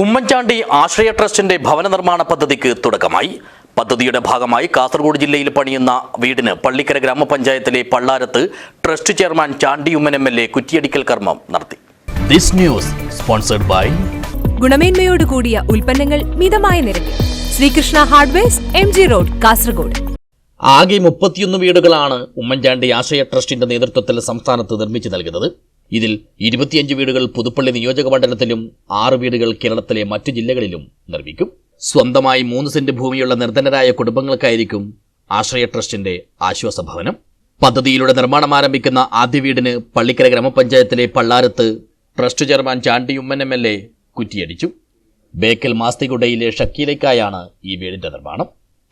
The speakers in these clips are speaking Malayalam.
ഉമ്മൻചാണ്ടി ആശ്രയ ട്രസ്റ്റിന്റെ ഭവന നിർമ്മാണ പദ്ധതിക്ക് തുടക്കമായി. പദ്ധതിയുടെ ഭാഗമായി കാസർഗോഡ് ജില്ലയിൽ പണിയുന്ന വീടിന് പള്ളിക്കര ഗ്രാമപഞ്ചായത്തിലെ Pallarath trust chairman Chandy Oommen M L A കുറ്റിയടിക്കൽ കർമ്മം നടത്തി. ദിസ് ന്യൂസ് സ്പോൺസർഡ് ബൈ ഗുണമേന്മയോട് കൂടിയ ഉൽപ്പന്നങ്ങൾ മിതമായ നിരക്കിൽ. Sreekrishna hardwares M G road Kasaragod. ആകെ മുപ്പത്തിയൊന്ന് വീടുകളാണ് ഉമ്മൻചാണ്ടി ആശ്രയ ട്രസ്റ്റിന്റെ നേതൃത്വത്തിൽ സംസ്ഥാനത്ത് നിർമ്മിച്ചു നൽകുന്നത്. ഇതിൽ ഇരുപത്തിയഞ്ച് വീടുകൾ പുതുപ്പള്ളി നിയോജക മണ്ഡലത്തിലും ആറ് വീടുകൾ കേരളത്തിലെ മറ്റു ജില്ലകളിലും നിർമ്മിക്കും. സ്വന്തമായി മൂന്ന് സെന്റ് ഭൂമിയുള്ള നിർധനരായ കുടുംബങ്ങൾക്കായിരിക്കും ആശ്രയ ട്രസ്റ്റിന്റെ ആശ്വാസ ഭവനം. പദ്ധതിയിലൂടെ നിർമ്മാണം ആരംഭിക്കുന്ന ആദ്യ വീടിന് പള്ളിക്കര ഗ്രാമപഞ്ചായത്തിലെ Pallarath trust chairman Chandy Oommen M L A കുറ്റിയടിച്ചു. Bekal മാസ്തികുടയിലെ ഷക്കീലയ്ക്കായാണ് ഈ വീടിന്റെ നിർമ്മാണം.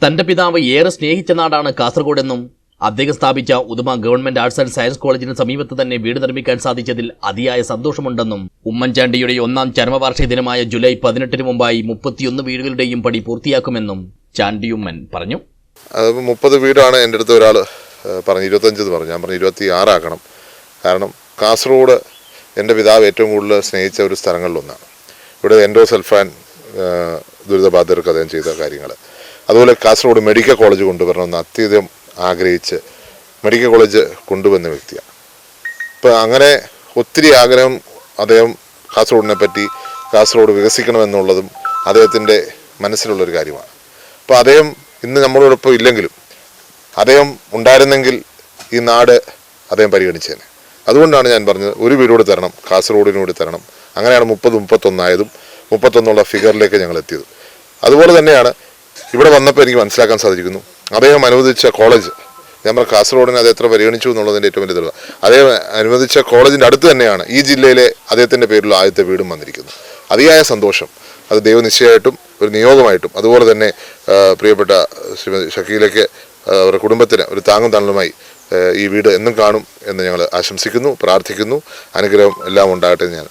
തന്റെ പിതാവ് ഏറെ സ്നേഹിച്ച നാടാണ് കാസർഗോഡെന്നും അദ്ദേഹം സ്ഥാപിച്ച Uduma government arts and science കോളേജിന് സമീപത്ത് തന്നെ വീട് നിർമ്മിക്കാൻ സാധിച്ചതിൽ അതിയായ സന്തോഷമുണ്ടെന്നും ഉമ്മൻചാണ്ടിയുടെ ഒന്നാം ചരമവാർഷിക ദിനമായ ജൂലൈ പതിനെട്ടിന് മുമ്പായി മുപ്പത്തിയൊന്ന് വീടുകളുടെയും പടി പൂർത്തിയാക്കുമെന്നും ചാണ്ടി ഉമ്മൻ പറഞ്ഞു മുപ്പത് വീടാണ് എന്റെ അടുത്ത് ഒരാൾ പറഞ്ഞു ഇരുപത്തഞ്ച് എന്ന് പറഞ്ഞു. ഞാൻ പറഞ്ഞു ഇരുപത്തി ആറാക്കണം കാരണം കാസർഗോഡ് എന്റെ പിതാവ് ഏറ്റവും കൂടുതൽ സ്നേഹിച്ച ഒരു സ്ഥലങ്ങളിലൊന്നാണ്. ഇവിടെ എൻഡോ സെൽഫാൻ ദുരിതബാധിതർക്ക് അദ്ദേഹം ചെയ്ത കാര്യങ്ങൾ അതുപോലെ കാസർഗോഡ് മെഡിക്കൽ കോളേജ് കൊണ്ടുവരണമെന്ന് അത്യധികം ആഗ്രഹിച്ച് മെഡിക്കൽ കോളേജ് കൊണ്ടുവന്ന വ്യക്തിയാണ്. ഇപ്പോൾ അങ്ങനെ ഒത്തിരി ആഗ്രഹം അദ്ദേഹം കാസർഗോഡിനെ പറ്റി കാസർഗോഡ് വികസിക്കണമെന്നുള്ളതും അദ്ദേഹത്തിന്റെ മനസ്സിലുള്ളൊരു കാര്യമാണ്. അപ്പോൾ അദ്ദേഹം ഇന്ന് നമ്മളോടൊപ്പം ഇല്ലെങ്കിലും അദ്ദേഹം ഉണ്ടായിരുന്നെങ്കിൽ ഈ നാട് അദ്ദേഹം പരിഗണിച്ചേനെ. അതുകൊണ്ടാണ് ഞാൻ പറഞ്ഞത് ഒരു വീടുകൂടി തരണം കാസർഗോഡിനോട് തരണം. അങ്ങനെയാണ് മുപ്പത് മുപ്പത്തൊന്നായതും മുപ്പത്തൊന്നുള്ള ഫിഗറിലേക്ക് ഞങ്ങൾ എത്തിയത്. അതുപോലെ തന്നെയാണ് ഇവിടെ വന്നപ്പോൾ എനിക്ക് മനസ്സിലാക്കാൻ സാധിക്കുന്നു അദ്ദേഹം അനുവദിച്ച കോളേജ്. ഞാൻ കാസർഗോഡിനെ അത് എത്ര പരിഗണിച്ചു എന്നുള്ളതിന്റെ ഏറ്റവും വലിയ അദ്ദേഹം അനുവദിച്ച കോളേജിന്റെ അടുത്ത് തന്നെയാണ് ഈ ജില്ലയിലെ അദ്ദേഹത്തിന്റെ പേരിലുള്ള ആദ്യത്തെ വീടും വന്നിരിക്കുന്നത്. അതിയായ സന്തോഷം. അത് ദൈവനിശ്ചയമായിട്ടും ഒരു നിയോഗമായിട്ടും അതുപോലെ തന്നെ പ്രിയപ്പെട്ട ശ്രീമതി ഷക്കീലയ്ക്ക് അവരുടെ കുടുംബത്തിന് ഒരു താങ്ങും തണലുമായി ഈ വീട് എന്നും കാണും എന്ന് ഞങ്ങൾ ആശംസിക്കുന്നു പ്രാർത്ഥിക്കുന്നു. അനുഗ്രഹം എല്ലാം ഉണ്ടാകട്ടെ ഞാൻ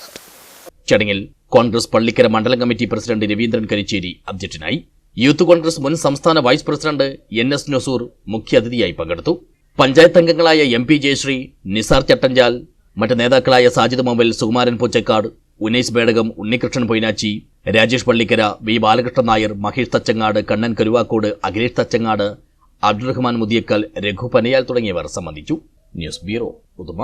ചടങ്ങിൽ കോൺഗ്രസ് പള്ളിക്കര മണ്ഡലം കമ്മിറ്റി പ്രസിഡന്റ് രവീന്ദ്രൻ കരിച്ചേരി അധ്യക്ഷനായി യൂത്ത് കോൺഗ്രസ് മുൻ സംസ്ഥാന vice president N S Nasoor മുഖ്യാതിഥിയായി പങ്കെടുത്തു. പഞ്ചായത്ത് അംഗങ്ങളായ എം പി ജയശ്രീ നിസാർ ചട്ടഞ്ചാൽ മറ്റ് നേതാക്കളായ സാജിദ് മൊബൈൽ സുകുമാരൻ പൂച്ചക്കാട് ഉനൈസ് ബേടകം ഉണ്ണികൃഷ്ണൻ പൊയ്നാച്ചി രാജേഷ് പള്ളിക്കര വി ബാലകൃഷ്ണൻ നായർ മഹേഷ് തച്ചങ്ങാട് കണ്ണൻ കരുവാക്കോട് അഖിലേഷ് തച്ചങ്ങാട് അബ്ദുറഹ്മാൻ മുദിയക്കൽ രഘു പനയാൽ തുടങ്ങിയവർ സംബന്ധിച്ചു. News bureau Uduma.